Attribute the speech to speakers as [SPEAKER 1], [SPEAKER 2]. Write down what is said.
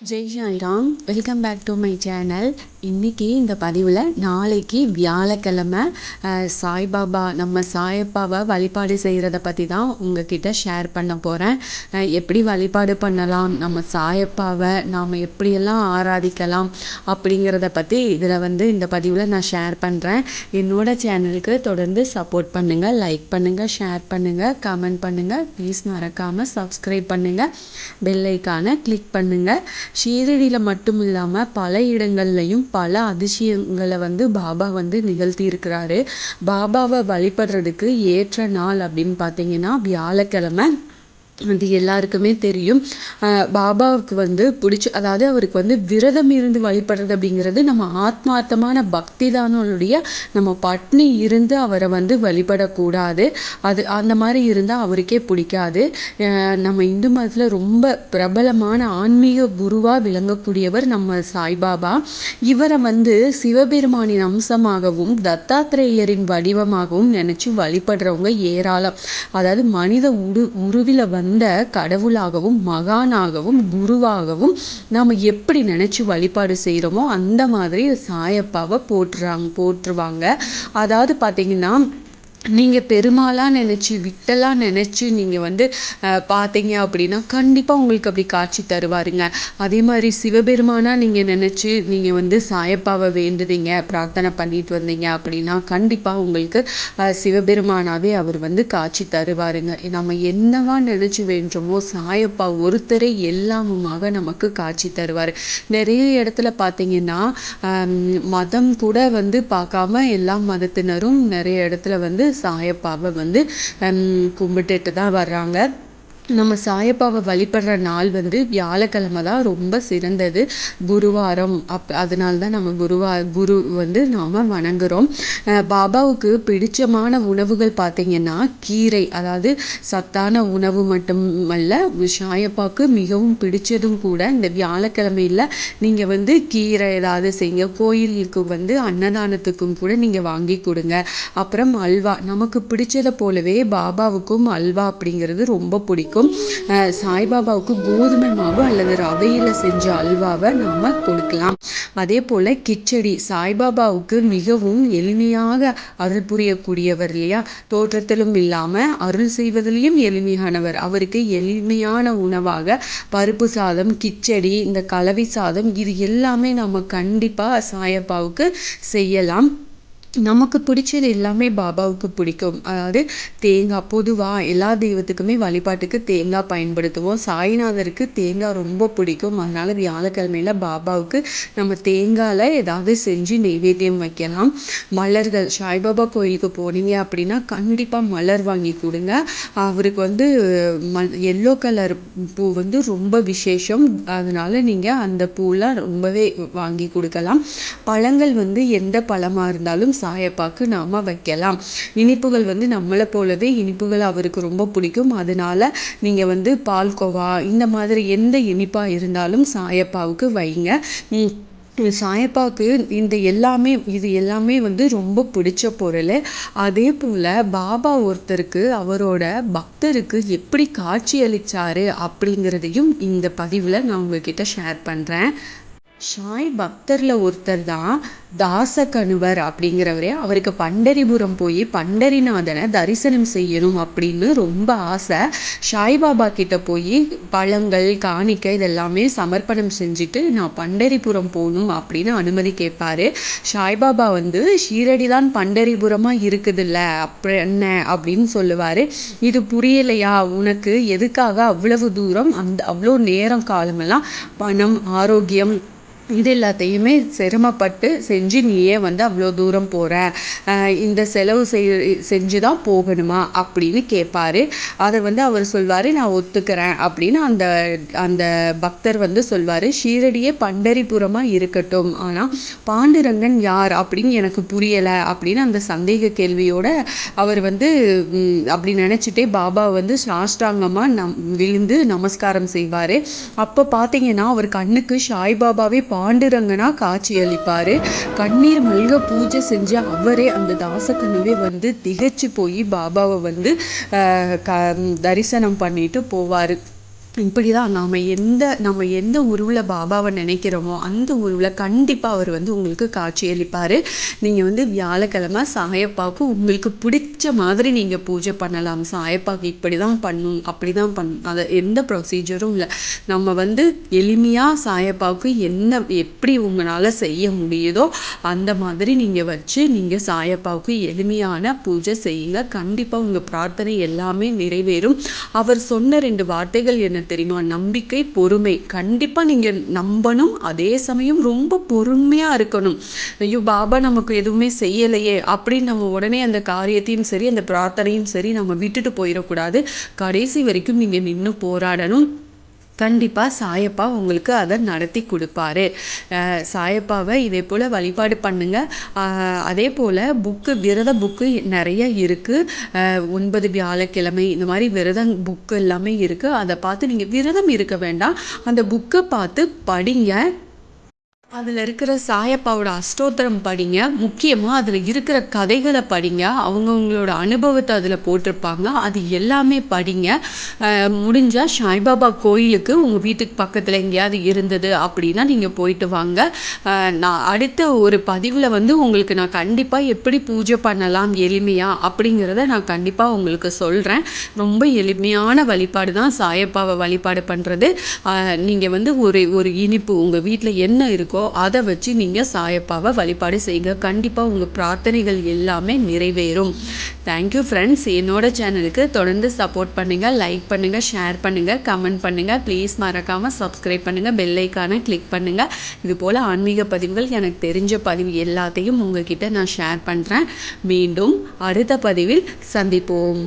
[SPEAKER 1] Jai Sairam welcome back to my channel. இன்றைக்கி இந்த பதிவில் நாளைக்கு வியாழக்கிழமை சாய்பாபா நம்ம சாயப்பாவை வழிபாடு செய்கிறத பற்றி தான் உங்ககிட்ட ஷேர் பண்ண போகிறேன் எப்படி வழிபாடு பண்ணலாம் நம்ம சாயப்பாவை நாம் எப்படியெல்லாம் ஆராதிக்கலாம் அப்படிங்கிறத பற்றி இதில் வந்து இந்த பதிவில் நான் ஷேர் பண்ணுறேன் என்னோட சேனலுக்கு தொடர்ந்து சப்போர்ட் பண்ணுங்கள் லைக் பண்ணுங்கள் ஷேர் பண்ணுங்கள் கமெண்ட் பண்ணுங்கள் ப்ளீஸ் மறக்காமல் சப்ஸ்கிரைப் பண்ணுங்கள் பெல் ஐக்கானை கிளிக் பண்ணுங்கள் ஷீரடியில் மட்டும் இல்லாமல் பல இடங்கள்லையும் பல அதிசயங்களை வந்து பாபா வந்து நிகழ்த்தி இருக்கிறாரு பாபாவை வழிபடுறதுக்கு ஏற்ற நாள் அப்படின்னு பார்த்தீங்கன்னா வியாழக்கிழமை. அது எல்லாருக்குமே தெரியும். பாபாவுக்கு வந்து பிடிச்ச அதாவது அவருக்கு வந்து விரதம் இருந்து வழிபடுறது அப்படிங்கிறது நம்ம ஆத்மார்த்தமான பக்தி தானொழிய நம்ம பட்னி இருந்து அவரை வந்து வழிபடக்கூடாது. அது அந்த மாதிரி இருந்தால் அவருக்கே பிடிக்காது. நம்ம இந்து மதத்தில் ரொம்ப பிரபலமான ஆன்மீக குருவாக விளங்கக்கூடியவர் நம்ம சாய்பாபா. இவரை வந்து சிவபெருமானின் அம்சமாகவும் தத்தாத்திரேயரின் வடிவமாகவும் நினச்சி வழிபடுறவங்க ஏராளம். அதாவது மனித உரு உருவில வந்து அந்த கடவுளாகவும் மகானாகவும் குருவாகவும் நாம் எப்படி நினைச்சு வழிபாடு செய்கிறோமோ அந்த மாதிரி சாயப்பாவை போற்றுறாங்க போற்றுவாங்க. அதாவது பார்த்தீங்கன்னா நீங்கள் பெருமாளாக நினச்சி விட்டலாக நினச்சி நீங்கள் வந்து பார்த்தீங்க அப்படின்னா கண்டிப்பாக உங்களுக்கு அப்படி காட்சி தருவாருங்க. அதே மாதிரி சிவபெருமானாக நீங்கள் நினச்சி நீங்கள் வந்து சாயப்பாவை வேண்டுதீங்க பிரார்த்தனை பண்ணிட்டு வந்தீங்க அப்படின்னா கண்டிப்பாக உங்களுக்கு சிவபெருமானாவே அவர் வந்து காட்சி தருவாருங்க. நம்ம என்னவா நினச்சி வேண்டுமோ சாயப்பா ஒருத்தரே எல்லாமுமாக நமக்கு காட்சி தருவார். நிறைய இடத்துல பார்த்தீங்கன்னா மதம் கூட வந்து பார்க்காம எல்லா மதத்தினரும் நிறைய இடத்துல வந்து சாயப்பாவை வந்து கும்பிட்டுட்டு தான் வர்றாங்க. நம்ம சாயப்பாவை வழிபடுற நாள் வந்து வியாழக்கிழமை தான் ரொம்ப சிறந்தது. குருவாரம். அப் அதனால தான் நம்ம குருவா குரு வந்து நாம் வணங்குறோம். பாபாவுக்கு பிடிச்சமான உணவுகள் பார்த்தீங்கன்னா கீரை. அதாவது சத்தான உணவு மட்டுமல்ல சாயப்பாவுக்கு மிகவும் பிடிச்சதும் கூட இந்த வியாழக்கிழமையில் நீங்கள் வந்து கீரை ஏதாவது செய்யுங்க. கோயிலுக்கு வந்து அன்னதானத்துக்கும் கூட நீங்கள் வாங்கி கொடுங்க. அப்புறம் அல்வா. நமக்கு பிடிச்சதை போலவே பாபாவுக்கும் அல்வா அப்படிங்கிறது ரொம்ப பிடிக்கும். இருக்கும். சாய்பாபாவுக்கு கோதுமை மாவு அல்லது ரவையில் செஞ்ச அல்வாவை நம்ம கொடுக்கலாம். அதே போல் கிச்சடி சாய்பாபாவுக்கு மிகவும் எளிமையாக அருள் புரியக்கூடியவர் இல்லையா? தோற்றத்திலும் இல்லாமல் அருள் செய்வதிலையும் எளிமையானவர். அவருக்கு எளிமையான உணவாக பருப்பு சாதம் கிச்சடி இந்த கலவை சாதம் இது எல்லாமே நம்ம கண்டிப்பாக சாயப்பாவுக்கு செய்யலாம். நமக்கு பிடிச்சது எல்லாமே பாபாவுக்கு பிடிக்கும். அதாவது தேங்காய் பொதுவாக எல்லா தெய்வத்துக்குமே வழிபாட்டுக்கு தேங்காய் பயன்படுத்துவோம். சாய்நாதருக்கு தேங்காய் ரொம்ப பிடிக்கும். அதனால் வியாழக்கிழமையில பாபாவுக்கு நம்ம தேங்காயில் ஏதாவது செஞ்சு நெய்வேத்தியம் வைக்கலாம். மலர்கள் சாய்பாபா கோயிலுக்கு போனீங்க அப்படின்னா கண்டிப்பாக மலர் வாங்கி கொடுங்க. அவருக்கு வந்து ம எல்லோ கலர் பூ வந்து ரொம்ப விசேஷம். அதனால் நீங்கள் அந்த பூலாம் ரொம்பவே வாங்கி கொடுக்கலாம். பழங்கள் வந்து எந்த பழமாக இருந்தாலும் சாயப்பாக்கு நாம் வைக்கலாம். இனிப்புகள் வந்து நம்மளை போலவே இனிப்புகள் அவருக்கு ரொம்ப பிடிக்கும். அதனால நீங்கள் வந்து பால்கோவா இந்த மாதிரி எந்த இனிப்பாக இருந்தாலும் சாயப்பாவுக்கு வைங்க. சாயப்பாவுக்கு இந்த எல்லாமே இது எல்லாமே வந்து ரொம்ப பிடிச்ச பொருள். அதே போல் பாபா ஒருத்தருக்கு அவரோட பக்தருக்கு எப்படி காட்சி அப்படிங்கிறதையும் இந்த பதிவில் நான் உங்ககிட்ட ஷேர் பண்ணுறேன் சாய் பக்தரில் ஒருத்தர் தான் தாசகணுவர் அப்படிங்கிறவரே அவருக்கு பண்டரிபுரம் போய் பண்டரிநாதனை தரிசனம் செய்யணும் அப்படின்னு ரொம்ப ஆசை. சாய்பாபா கிட்ட போய் பழங்கள் காணிக்கை இதெல்லாமே சமர்ப்பணம் செஞ்சுட்டு நான் பண்டரிபுரம் போகணும் அப்படின்னு அனுமதி கேட்பாரு. சாய்பாபா வந்து ஷீரடி தான் பண்டரிபுரமாக இருக்குதுல்ல அப்ப என்ன? அப்படின்னு சொல்லுவார். இது புரியலையா? உனக்கு எதுக்காக அவ்வளவு தூரம் அந்த அவ்வளோ நேரம் காலமெல்லாம் பணம் ஆரோக்கியம் இது எல்லாத்தையுமே சிரமப்பட்டு செஞ்சு நீயே வந்து அவ்வளோ தூரம் போகிற இந்த செலவு செய் செஞ்சு தான் போகணுமா அப்படின்னு கேட்பார் அதை வந்து அவர் சொல்வார் நான் ஒத்துக்கிறேன் அப்படின்னு அந்த அந்த பக்தர் வந்து சொல்வார். ஷீரடியே பண்டரிபுரமாக இருக்கட்டும். ஆனால் பாண்டுரங்கன் யார்? அப்படின்னு எனக்கு புரியலை அப்படின்னு அந்த சந்தேக கேள்வியோட அவர் வந்து அப்படி நினச்சிட்டே பாபா வந்து சாஷ்டாங்கமாக நம் விழுந்து நமஸ்காரம் செய்வார். அப்போ பார்த்தீங்கன்னா அவர் கண்ணுக்கு சாய்பாபாவே பாண்டுரங்கனா காட்சி அளிப்பாரு. கண்ணீர் மல்க பூஜை செஞ்ச அவரே அந்த தாசக்கனவே வந்து திகைச்சு போய் பாபாவை வந்து ஆஹ் க தரிசனம் பண்ணிட்டு போவாரு. இப்படி தான் நாம் எந்த நம்ம எந்த உருவில் பாபாவை நினைக்கிறோமோ அந்த உருவில் கண்டிப்பாக அவர் வந்து உங்களுக்கு காட்சியளிப்பார் நீங்கள் வந்து வியாழக்கிழமை சாயப்பாவுக்கு உங்களுக்கு பிடிச்ச மாதிரி நீங்கள் பூஜை பண்ணலாம். சாயப்பாவுக்கு இப்படி தான் பண்ணும் அப்படி தான் பண்ணும் அதை எந்த ப்ரொசீஜரும் இல்லை. நம்ம வந்து எளிமையாக சாயப்பாவுக்கு என்ன எப்படி உங்களால் செய்ய முடியுதோ அந்த மாதிரி நீங்கள் வச்சு நீங்கள் சாயப்பாவுக்கு எளிமையான பூஜை செய்யுங்க. கண்டிப்பாக உங்கள் பிரார்த்தனை எல்லாமே நிறைவேறும். அவர் சொன்ன ரெண்டு வார்த்தைகள் என்ன தெரியுமா? நம்பிக்கை பொறுமை. கண்டிப்பாக நீங்கள் நம்பணும். அதே சமயம் ரொம்ப பொறுமையாக இருக்கணும். ஐயோ பாபா நமக்கு எதுவுமே செய்யலையே அப்படின்னு நம்ம உடனே அந்த காரியத்தையும் சரி அந்த பிரார்த்தனையும் சரி நம்ம விட்டுட்டு போயிடக்கூடாது. கடைசி வரைக்கும் நீங்கள் நின்று போராடணும். கண்டிப்பாக சாயப்பா உங்களுக்கு அதை நடத்தி கொடுப்பாரு. சாயப்பாவை இதே போல் வழிபாடு பண்ணுங்கள் அதே போல் புக்கு விரத புக்கு நிறைய இருக்குது ஒன்பது வியாழக்கிழமை இந்த மாதிரி விரதம் புக்கு எல்லாமே இருக்குது அதை பார்த்து நீங்கள் விரதம் இருக்க வேண்டாம். அந்த புக்கை பார்த்து படிங்க. அதில் இருக்கிற சாயப்பாவோட அஷ்டோத்திரம் படிங்க. முக்கியமாக அதில் இருக்கிற கதைகளை படிங்க. அவங்கவுங்களோட அனுபவத்தை அதில் போட்டிருப்பாங்க. அது எல்லாமே படிங்க. முடிஞ்சால் சாய்பாபா கோயிலுக்கு உங்கள் வீட்டுக்கு பக்கத்தில் எங்கேயாவது இருந்தது அப்படின்னா நீங்கள் போயிட்டு வாங்க. நான் அடுத்த ஒரு பதிவில் வந்து உங்களுக்கு நான் கண்டிப்பாக எப்படி பூஜை பண்ணலாம் எளிமையாக அப்படிங்கிறத நான் கண்டிப்பாக உங்களுக்கு சொல்கிறேன் ரொம்ப எளிமையான வழிபாடு தான் சாயப்பாவை வழிபாடு பண்ணுறது நீங்கள் வந்து ஒரு ஒரு இனிப்பு உங்கள் வீட்டில் என்ன இருக்கோ இருக்கோ அதை வச்சு நீங்கள் சாயப்பாவை வழிபாடு செய்யுங்க. கண்டிப்பாக உங்கள் பிரார்த்தனைகள் எல்லாமே நிறைவேறும். தேங்க்யூ ஃப்ரெண்ட்ஸ் என்னோடய சேனலுக்கு தொடர்ந்து சப்போர்ட் பண்ணுங்கள் லைக் பண்ணுங்கள் ஷேர் பண்ணுங்கள் கமெண்ட் பண்ணுங்கள் ப்ளீஸ் மறக்காமல் சப்ஸ்கிரைப் பண்ணுங்கள் பெல்லைக்கான கிளிக் பண்ணுங்கள் இது போல் ஆன்மீக பதிவுகள் எனக்கு தெரிஞ்ச பதிவு எல்லாத்தையும் உங்ககிட்ட நான் ஷேர் பண்ணுறேன் மீண்டும் அடுத்த பதிவில் சந்திப்போம்.